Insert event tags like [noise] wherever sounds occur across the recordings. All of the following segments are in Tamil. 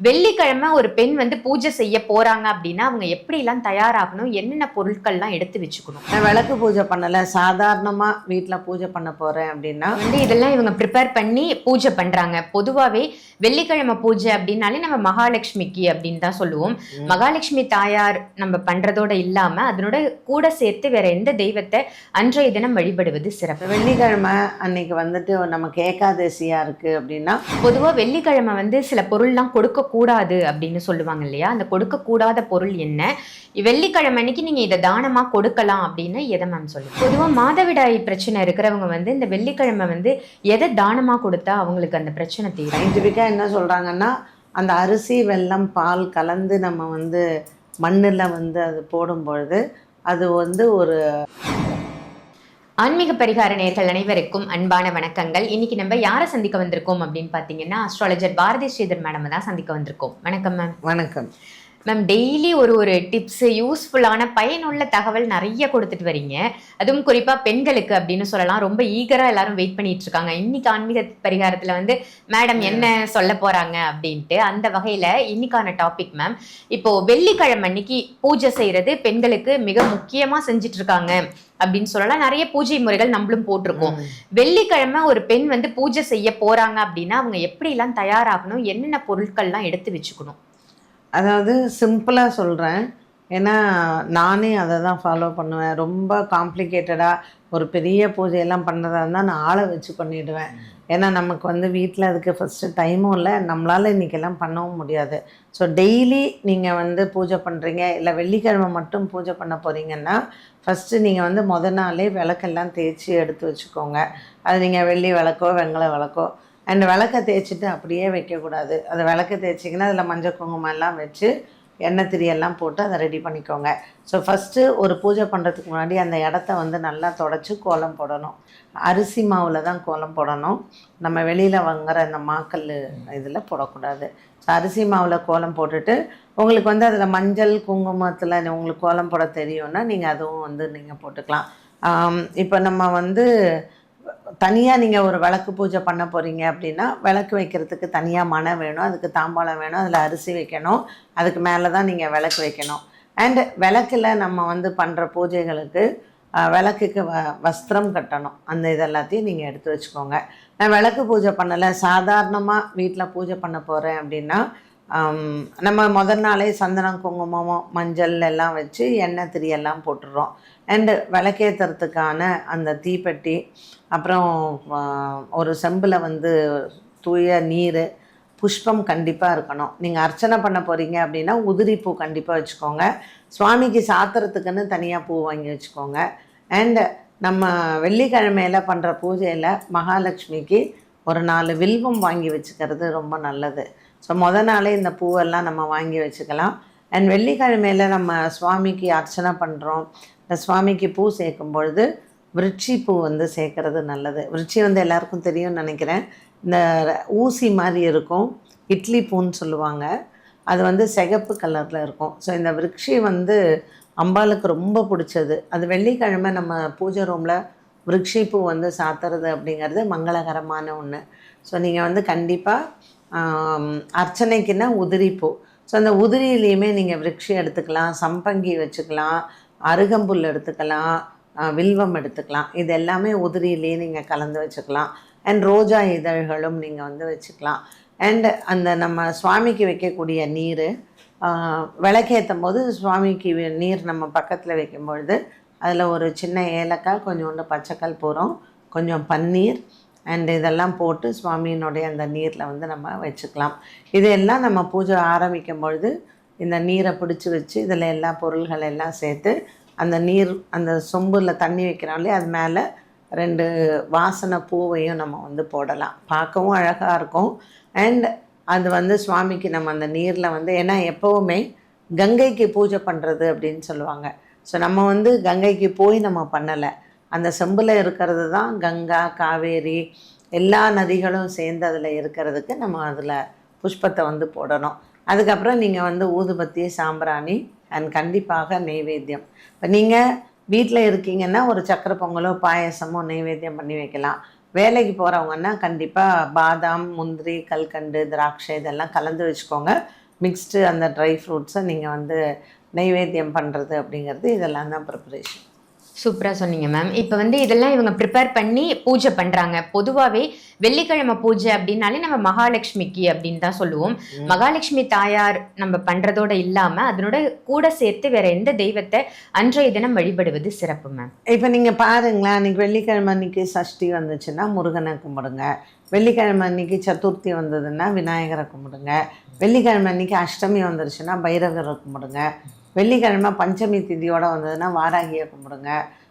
வெள்ளிக்கிழமை ஒரு பெண் வந்து பூஜை செய்ய போறாங்க அப்படின்னா அவங்க எப்படி எல்லாம் தயாராகணும் என்னென்ன பொருட்கள்லாம் எடுத்து வச்சுக்கணும்? விளக்கு பூஜை பண்ணலை. சாதாரணமாக வீட்டில் பூஜை பண்ண போகிறேன் அப்படின்னா? வந்து இதெல்லாம் இவங்க ப்ரிப்பேர் பண்ணி பூஜை பண்றாங்க. பொதுவாவே வெள்ளிக்கிழமை பூஜை அப்படின்னாலே நம்ம மகாலட்சுமிக்கு அப்படின்னு தான் சொல்லுவோம். மகாலட்சுமி தாயார் நம்ம பண்றதோட இல்லாம அதனோட கூட சேர்த்து வேற எந்த தெய்வத்தை அன்றைய தினம் வழிபடுவது சிறப்பு? வெள்ளிக்கிழமை அன்னைக்கு வந்துட்டு நமக்கு ஏகாதசியாக இருக்குது அப்படின்னா? பொதுவா வெள்ளிக்கிழமை வந்து சில பொருள்லாம் கொடுக்க கூடாது அப்படின்னு சொல்லுவாங்க இல்லையா? அந்த கொடுக்கக்கூடாத பொருள் என்ன? வெள்ளிக்கிழமை அன்னைக்கு நீங்க இதை தானமா கொடுக்கலாம் அப்படின்னு எதை மேம் சொல்லுங்க? பொதுவாக மாதவிடாய் பிரச்சனை இருக்கிறவங்க வந்து இந்த வெள்ளிக்கிழமை வந்து எதை தானமா கொடுத்தா அவங்களுக்கு அந்த பிரச்சனை தீரும்? சயின்டிஃபிக்காக என்ன சொல்கிறாங்கன்னா அந்த அரிசி வெல்லம் பால் கலந்து நம்ம வந்து மண்ணில் வந்து அது போடும் பொழுது அது வந்து ஒரு ஆன்மீக பரிகார நேர்கள் அனைவருக்கும் அன்பான வணக்கங்கள். இன்னைக்கு நம்ம யாரை சந்திக்க வந்திருக்கோம் அப்படின்னு பாத்தீங்கன்னா அஸ்ட்ராலஜர் பாரதி ஸ்ரீதர் மேடம் தான் சந்திக்க வந்திருக்கோம். வணக்கம் மேம் வணக்கம். மேம் டெய்லி ஒரு ஒரு டிப்ஸ் யூஸ்ஃபுல்லான பயனுள்ள தகவல் நிறைய கொடுத்துட்டு வரீங்க. அதுவும் குறிப்பா பெண்களுக்கு அப்படின்னு சொல்லலாம். ரொம்ப ஈகரா எல்லாரும் வெயிட் பண்ணிட்டு இருக்காங்க. இன்னைக்கு ஆன்மீக பரிகாரத்துல வந்து மேடம் என்ன சொல்ல போறாங்க அப்படின்ட்டு அந்த வகையில இன்னைக்கான டாபிக் மேம் இப்போ வெள்ளிக்கிழமை அன்னைக்கு பூஜை செய்யறது பெண்களுக்கு மிக முக்கியமா செஞ்சுட்டு இருக்காங்க அப்படின்னு சொல்லலாம். நிறைய பூஜை முறைகள் நம்மளும் போட்டிருக்கோம். வெள்ளிக்கிழமை ஒரு பெண் வந்து பூஜை செய்ய போறாங்க அப்படின்னா அவங்க எப்படி எல்லாம் தயாராகணும்? என்னென்ன பொருட்கள்லாம் எடுத்து வச்சுக்கணும்? அதாவது சிம்பிளாக சொல்கிறேன் ஏன்னா நானே அதை தான் ஃபாலோ பண்ணுவேன். ரொம்ப காம்ப்ளிகேட்டடாக ஒரு பெரிய பூஜையெல்லாம் பண்ணுறதா இருந்தால் நான் ஆளை வச்சு பண்ணிவிடுவேன் ஏன்னா நமக்கு வந்து வீட்டில் அதுக்கு ஃபஸ்ட்டு டைமும் இல்லை. நம்மளால் இன்றைக்கெல்லாம் பண்ணவும் முடியாது. ஸோ டெய்லி நீங்கள் வந்து பூஜை பண்ணுறீங்க இல்லை வெள்ளிக்கிழமை மட்டும் பூஜை பண்ண போகிறீங்கன்னா ஃபஸ்ட்டு நீங்கள் வந்து முத நாளே விளக்கெல்லாம் தேய்ச்சி எடுத்து வச்சுக்கோங்க. அது நீங்கள் வெள்ளி விளக்கோ வெங்கல விளக்கோ அண்ட் விளக்க தேய்ச்சிட்டு அப்படியே வைக்கக்கூடாது. அதை விளக்க தேய்ச்சிங்கன்னா அதில் மஞ்சள் குங்குமம் எல்லாம் வச்சு எண்ணெய் திரியெல்லாம் போட்டு அதை ரெடி பண்ணிக்கோங்க. ஸோ ஃபஸ்ட்டு ஒரு பூஜை பண்ணுறதுக்கு முன்னாடி அந்த இடத்த வந்து நல்லா தொடச்சி கோலம் போடணும். அரிசி மாவில் தான் கோலம் போடணும். நம்ம வெளியில் வாங்குற அந்த மாக்கல் இதில் போடக்கூடாது. ஸோ அரிசி மாவில் கோலம் போட்டுட்டு உங்களுக்கு வந்து அதில் மஞ்சள் குங்குமத்தில் உங்களுக்கு கோலம் போட தெரியும்னா நீங்கள் அதுவும் வந்து நீங்கள் போட்டுக்கலாம். இப்போ நம்ம வந்து தனியாக நீங்கள் ஒரு விளக்கு பூஜை பண்ண போகிறீங்க அப்படின்னா விளக்கு வைக்கிறதுக்கு தனியாக மனை வேணும் அதுக்கு தாம்பாளம் வேணும் அதில் அரிசி வைக்கணும் அதுக்கு மேலே தான் நீங்கள் விளக்கு வைக்கணும். அண்டு விளக்கில் நம்ம வந்து பண்ணுற பூஜைகளுக்கு விளக்குக்கு வ வஸ்திரம் கட்டணும். அந்த இதெல்லாத்தையும் நீங்கள் எடுத்து வச்சுக்கோங்க. நான் விளக்கு பூஜை பண்ணலை. சாதாரணமாக வீட்டில் பூஜை பண்ண போகிறேன் அப்படின்னா நம்ம முதல் நாளே சந்தனம் குங்குமம் மஞ்சள் எல்லாம் வச்சு எண்ணெய் திரியெல்லாம் போட்டுடுறோம். அண்டு விளக்கேற்றுறதுக்கான அந்த தீப்பெட்டி அப்புறம் ஒரு செம்பில் வந்து தூய நீர் புஷ்பம் கண்டிப்பாக இருக்கணும். நீங்கள் அர்ச்சனை பண்ண போகிறீங்க அப்படின்னா உதிரி பூ கண்டிப்பாக வச்சுக்கோங்க. சுவாமிக்கு சாத்துறதுக்குன்னு தனியாக பூ வாங்கி வச்சுக்கோங்க. அண்டு நம்ம வெள்ளிக்கிழமையில் பண்ணுற பூஜையில் மகாலட்சுமிக்கு ஒரு நாலு வில்வம் வாங்கி வச்சுக்கிறது ரொம்ப நல்லது. ஸோ முத நாளே இந்த பூவெல்லாம் நம்ம வாங்கி வச்சுக்கலாம். அண்ட் வெள்ளிக்கிழமையில நம்ம சுவாமிக்கு அர்ச்சனை பண்ணுறோம் இந்த சுவாமிக்கு பூ சேர்க்கும் பொழுது விருட்சி பூ வந்து சேர்க்கறது நல்லது. விருட்சி வந்து எல்லாருக்கும் தெரியும்னு நினைக்கிறேன். இந்த ஊசி மாதிரி இருக்கும். இட்லி பூன்னு சொல்லுவாங்க. அது வந்து சிகப்பு கலரில் இருக்கும். ஸோ இந்த விருட்சி வந்து அம்பாளுக்கு ரொம்ப பிடிச்சது. அது வெள்ளிக்கிழமை நம்ம பூஜை ரூமில் விருட்சி பூ வந்து சாத்துறது அப்படிங்கிறது மங்களகரமான ஒன்று ஸோ நீங்கள் வந்து கண்டிப்பாக அர்ச்சனைக்குன்னா உதிரிப்பூ. ஸோ அந்த உதிரியிலையுமே நீங்கள் விரக்ஷி எடுத்துக்கலாம் சம்பங்கி வச்சுக்கலாம் அருகம்புல் எடுத்துக்கலாம் வில்வம் எடுத்துக்கலாம். இது எல்லாமே உதிரியிலேயே நீங்கள் கலந்து வச்சுக்கலாம். அண்ட் ரோஜா இதழ்களும் நீங்கள் வந்து வச்சுக்கலாம். அண்ட் அந்த நம்ம சுவாமிக்கு வைக்கக்கூடிய நீர் விளக்கேற்றும் போது சுவாமிக்கு நீர் நம்ம பக்கத்தில் வைக்கும் பொழுது அதில் ஒரு சின்ன ஏலக்காய் கொஞ்சோண்டு பச்சைக்கல் பூரம் கொஞ்சம் பன்னீர் அண்ட் இதெல்லாம் போட்டு சுவாமியினுடைய அந்த நீரில் வந்து நம்ம வச்சுக்கலாம். இதெல்லாம் நம்ம பூஜை ஆரம்பிக்கும் பொழுது இந்த நீரை பிடிச்சி வச்சு இதில் எல்லா பொருள்கள் எல்லாம் சேர்த்து அந்த நீர் அந்த சொம்பில் தண்ணி வைக்கிறாலே அது மேலே ரெண்டு வாசனை பூவையும் நம்ம வந்து போடலாம். பார்க்கவும் அழகாக இருக்கும். அண்ட் அது வந்து சுவாமிக்கு நம்ம அந்த நீரில் வந்து ஏன்னா எப்போவுமே கங்கைக்கு பூஜை பண்ணுறது அப்படின்னு சொல்லுவாங்க. ஸோ நம்ம வந்து கங்கைக்கு போய் நம்ம பண்ணலை. அந்த செம்பில் இருக்கிறது தான் கங்கா காவேரி எல்லா நதிகளும் சேர்ந்து அதில் இருக்கிறதுக்கு நம்ம அதில் புஷ்பத்தை வந்து போடணும். அதுக்கப்புறம் நீங்கள் வந்து ஊதுபத்தி சாம்பிராணி அண்ட் கண்டிப்பாக நெய்வேத்தியம். இப்போ நீங்கள் வீட்டில் இருக்கீங்கன்னா ஒரு சக்கரை பொங்கலோ பாயசமோ நெய்வேத்தியம் பண்ணி வைக்கலாம். வேலைக்கு போகிறவங்கன்னா கண்டிப்பாக பாதாம் முந்திரி கல்கண்டு திராட்சை இதெல்லாம் கலந்து வச்சுக்கோங்க. மிக்ஸ்டு அந்த ட்ரை ஃப்ரூட்ஸை நீங்கள் வந்து நைவேத்தியம் பண்ணுறது அப்படிங்கிறது இதெல்லாம் தான் ப்ரிப்பரேஷன் சூப்பரா சொன்னீங்க மேம் இப்போ வந்து இதெல்லாம் இவங்க ப்ரிப்பேர் பண்ணி பூஜை பண்றாங்க. பொதுவாவே வெள்ளிக்கிழமை பூஜை அப்படின்னாலே நம்ம மகாலட்சுமிக்கு அப்படின்னு தான் சொல்லுவோம். மகாலட்சுமி தாயார் நம்ம பண்றதோட இல்லாம அதனோட கூட சேர்த்து வேற எந்த தெய்வத்தை அன்றைய தினம் வழிபடுவது சிறப்பு மேம் இப்போ நீங்கள் பாருங்களேன் அன்றைக்கி வெள்ளிக்கிழமை அன்னைக்கு சஷ்டி வந்துச்சுன்னா முருகனை கும்பிடுங்க. வெள்ளிக்கிழமை அன்னைக்கு சதுர்த்தி வந்ததுன்னா விநாயகரை கும்பிடுங்க. வெள்ளிக்கிழமை அன்னைக்கு அஷ்டமி வந்துருச்சுன்னா பைரவரை கும்பிடுங்க. வெள்ளிக்கிழமை பஞ்சமி திதியோடு வந்ததுன்னா வாராகியை கும்பிடுங்க.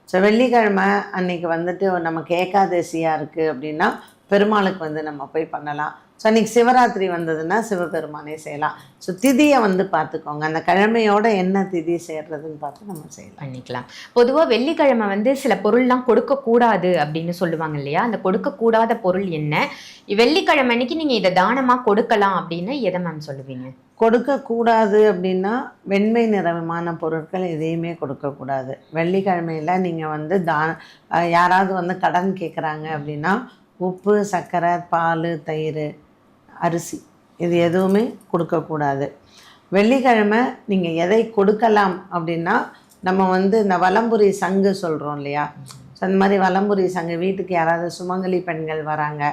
ஸோ வெள்ளிக்கிழமை அன்னைக்கு வந்துட்டு நமக்கு ஏகாதசியாக இருக்குது அப்படின்னா பெருமாளுக்கு வந்து நம்ம போய் பண்ணலாம். ஸோ அன்றைக்கி சிவராத்திரி வந்ததுன்னா சிவபெருமானே செய்யலாம். ஸோ திதியை வந்து பார்த்துக்கோங்க. அந்த கிழமையோட என்ன திதி சேர்றதுன்னு பார்த்து நம்ம செய்யலாம். பண்ணிக்கலாம். பொதுவாக வெள்ளிக்கிழமை வந்து சில பொருள்லாம் கொடுக்கக்கூடாது அப்படின்னு சொல்லுவாங்க இல்லையா? அந்த கொடுக்கக்கூடாத பொருள் என்ன? வெள்ளிக்கிழமை அன்னைக்கு நீங்கள் இதை தானமாக கொடுக்கலாம் அப்படின்னு எதை மேம் சொல்லுவீங்க? கொடுக்கக்கூடாது அப்படின்னா வெண்மை நிறமான பொருட்கள் எதையுமே கொடுக்கக்கூடாது. வெள்ளிக்கிழமையில் நீங்கள் வந்து தா யாராவது வந்து கடன் கேட்குறாங்க அப்படின்னா உப்பு சர்க்கரை பால் தயிர் அரிசி இது எதுவுமே கொடுக்கக்கூடாது. வெள்ளிக்கிழமை நீங்கள் எதை கொடுக்கலாம் அப்படின்னா நம்ம வந்து இந்த வலம்புரி சங்கு சொல்கிறோம் இல்லையா? ஸோ அந்த மாதிரி வலம்புரி சங்கு வீட்டுக்கு யாராவது சுமங்கலி பெண்கள் வராங்க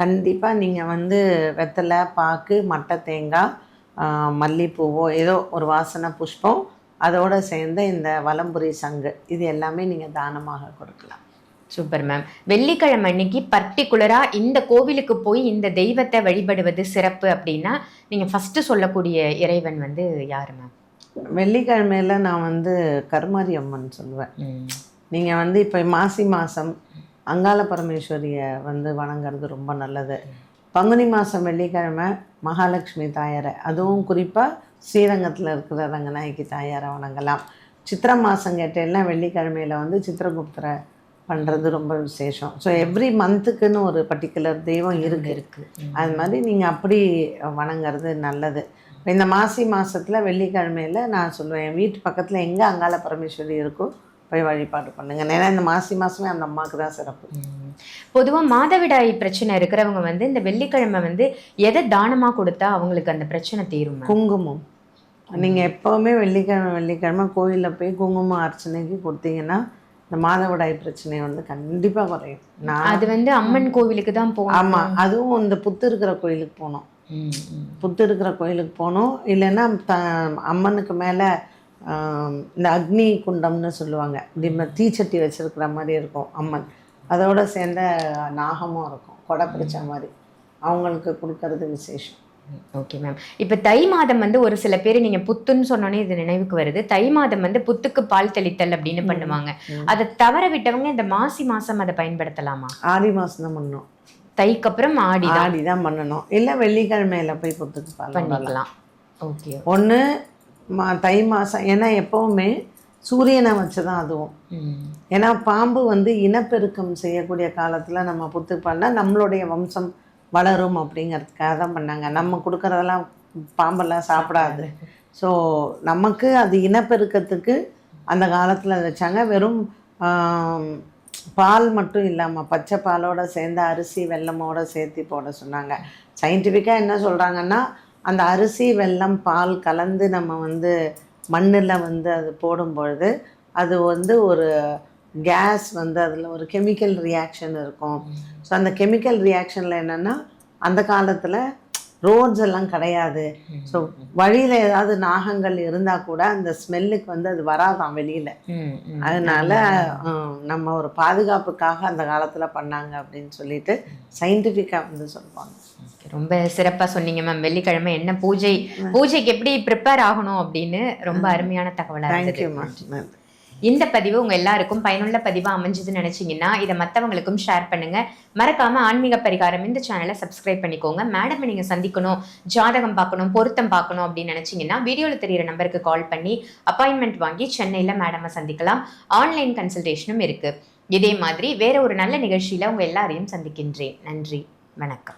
கண்டிப்பாக நீங்கள் வந்து வெத்தலை பாக்கு மட்டை தேங்காய் ஆஹ், மல்லிப்பூவோ ஏதோ ஒரு வாசனை புஷ்பம் அதோடு சேர்ந்த இந்த வலம்புரி சங்கு. இது எல்லாமே நீங்கள் தானமாக கொடுக்கலாம். Super ma'am. வெள்ளிக்கிழமை அன்னைக்கு பர்டிகுலரா இந்த கோவிலுக்கு போய் இந்த தெய்வத்தை வழிபடுவது சிறப்பு அப்படின்னா நீங்க ஃபர்ஸ்ட் சொல்லக்கூடிய இறைவன் வந்து யாரு மேம்? வெள்ளிக்கிழமையில் நான் வந்து கருமாரி அம்மன் சொல்லுவேன் நீங்கள் வந்து இப்போ மாசி மாதம் அங்காள பரமேஸ்வரியை வந்து வணங்குறது ரொம்ப நல்லது. பங்குனி மாதம் வெள்ளிக்கிழமை மகாலட்சுமி தாயாரை. அதுவும் குறிப்பாக ஸ்ரீரங்கத்தில் இருக்கிற ரங்கநாயகி தாயாரை வணங்கலாம். சித்திரை மாதம் கேட்டேன்னா வெள்ளிக்கிழமையில் வந்து சித்திரகுப்தரை பண்ணுறது ரொம்ப விசேஷம். ஸோ எவ்ரி மந்த்துக்குன்னு ஒரு பர்டிகுலர் தெய்வம் இருக்குது இருக்கு. அது மாதிரி நீங்கள் அப்படி வணங்குறது நல்லது. இந்த மாசி மாதத்தில் வெள்ளிக்கிழமையில் நான் சொல்லுவேன் என் வீட்டு பக்கத்தில் எங்கே அங்காள பரமேஸ்வரி இருக்கோ போய் வழிபாடு பண்ணுங்க. ஏன்னா இந்த மாசி மாதமே அந்த அம்மாவுக்கு தான் சிறப்பு. ம். பொதுவா மாதவிடாய் பிரச்சனை இருக்கிறவங்க வந்து இந்த வெள்ளிக்கிழமை வந்து எதை தானமா கொடுத்தா அவங்களுக்கு அந்த பிரச்சனை தீரும்? மேம் குங்குமம். நீங்கள் எப்போவுமே வெள்ளிக்கிழமை வெள்ளிக்கிழமை கோயிலில் போய் குங்குமம் அர்ச்சனைக்கு கொடுத்தீங்கன்னா இந்த மாதவிடாய் பிரச்சனை வந்து கண்டிப்பாக குறையும். நான் அது வந்து அம்மன் கோவிலுக்கு தான் போகணும். ஆமாம் அதுவும் இந்த புத்து இருக்கிற கோயிலுக்கு போகணும். புத்து இருக்கிற கோயிலுக்கு போகணும். இல்லைன்னா த அம்மனுக்கு மேலே இந்த அக்னி குண்டம்னு சொல்லுவாங்க. இப்படி தீச்சட்டி வச்சிருக்கிற மாதிரி இருக்கும் அம்மன். அதோட சேர்ந்த நாகமும் இருக்கும் கொடை பிடிச்ச மாதிரி. அவங்களுக்கு கொடுக்கறது விசேஷம். ஓகே மேம் இப்போ தை மாதம் வந்து ஒரு சில பேர் நீங்க புத்துன்னு சொன்னோன்னே இது நினைவுக்கு வருது. தை மாதம் வந்து புத்துக்கு பால் தெளித்தல் அப்படின்னு பண்ணுவாங்க. அதை தவற விட்டவங்க இந்த மாசி மாசம் அதை பயன்படுத்தலாமா? ஆடி மாதம் தான் பண்ணணும். தைக்கு அப்புறம் ஆடி ஆடி தான் பண்ணணும். இல்லை வெள்ளிக்கிழமையில போய் புத்துக்கு பால் பண்ணலாம் பண்ணிக்கலாம் ஓகே ஒன்று மா தை மாதம் ஏன்னா எப்போவுமே சூரியனை வச்சு தான் அதுவும் ஏன்னா பாம்பு வந்து இனப்பெருக்கம் செய்யக்கூடிய காலத்தில் நம்ம புத்து பண்ணால் நம்மளுடைய வம்சம் வளரும் அப்படிங்கிறதுக்காக தான் பண்ணாங்க. நம்ம கொடுக்குறதெல்லாம் பாம்பெல்லாம் சாப்பிடாது. [laughs] ஸோ நமக்கு அது இனப்பெருக்கத்துக்கு அந்த காலத்தில் வச்சாங்க. வெறும் பால் மட்டும் இல்லாமல் பச்சை பாலோட சேர்ந்து அரிசி வெல்லமோட சேர்த்து போட சொன்னாங்க. சயின்டிஃபிக்காக என்ன சொல்கிறாங்கன்னா அந்த அரிசி வெல்லம் பால் கலந்து நம்ம வந்து மண்ணில் வந்து அது போடும் பொழுது அது வந்து ஒரு கேஸ் வந்து அதில் ஒரு கெமிக்கல் ரியாக்ஷன் இருக்கும். ஸோ அந்த கெமிக்கல் ரியாக்ஷனில் என்னென்னா அந்த காலத்தில் ரோட்ஸ் எல்லாம் கிடையாது. ஸோ வழியில் ஏதாவது நாகங்கள் இருந்தால் கூட அந்த ஸ்மெல்லுக்கு வந்து அது வராதாம் வெளியில். அதனால நம்ம ஒரு பாதுகாப்புக்காக அந்த காலத்தில் பண்ணாங்க அப்படின்னு சொல்லிட்டு சயின்டிஃபிக்காக வந்து சொல்லுவாங்க. ரொம்ப சிறப்பா சொன்னீங்க மேம் வெள்ளிக்கிழமை என்ன பூஜை பூஜைக்கு எப்படி ப்ரிப்பேர் ஆகணும் அப்படின்னு ரொம்ப அருமையான தகவலா இருந்தது. இந்த பதிவு உங்க எல்லாருக்கும் பயனுள்ள பதிவா அமைஞ்சதுன்னு நினைச்சீங்கன்னா இதை மத்தவங்களுக்கும் ஷேர் பண்ணுங்க. மறக்காம ஆன்மீக பரிகாரம் இந்த சேனலை சப்ஸ்கிரைப் பண்ணிக்கோங்க. மேடம் நீங்க சந்திக்கணும் ஜாதகம் பார்க்கணும் பொருத்தம் பார்க்கணும் அப்படின்னு நினைச்சீங்கன்னா வீடியோல தெரியிற நம்பருக்கு கால் பண்ணி அப்பாயின்மெண்ட் வாங்கி சென்னையில மேடமை சந்திக்கலாம். ஆன்லைன் கன்சல்டேஷனும் இருக்கு. இதே மாதிரி வேற ஒரு நல்ல நிகழ்ச்சியில உங்க எல்லாரையும் சந்திக்கின்றேன். நன்றி. வணக்கம்.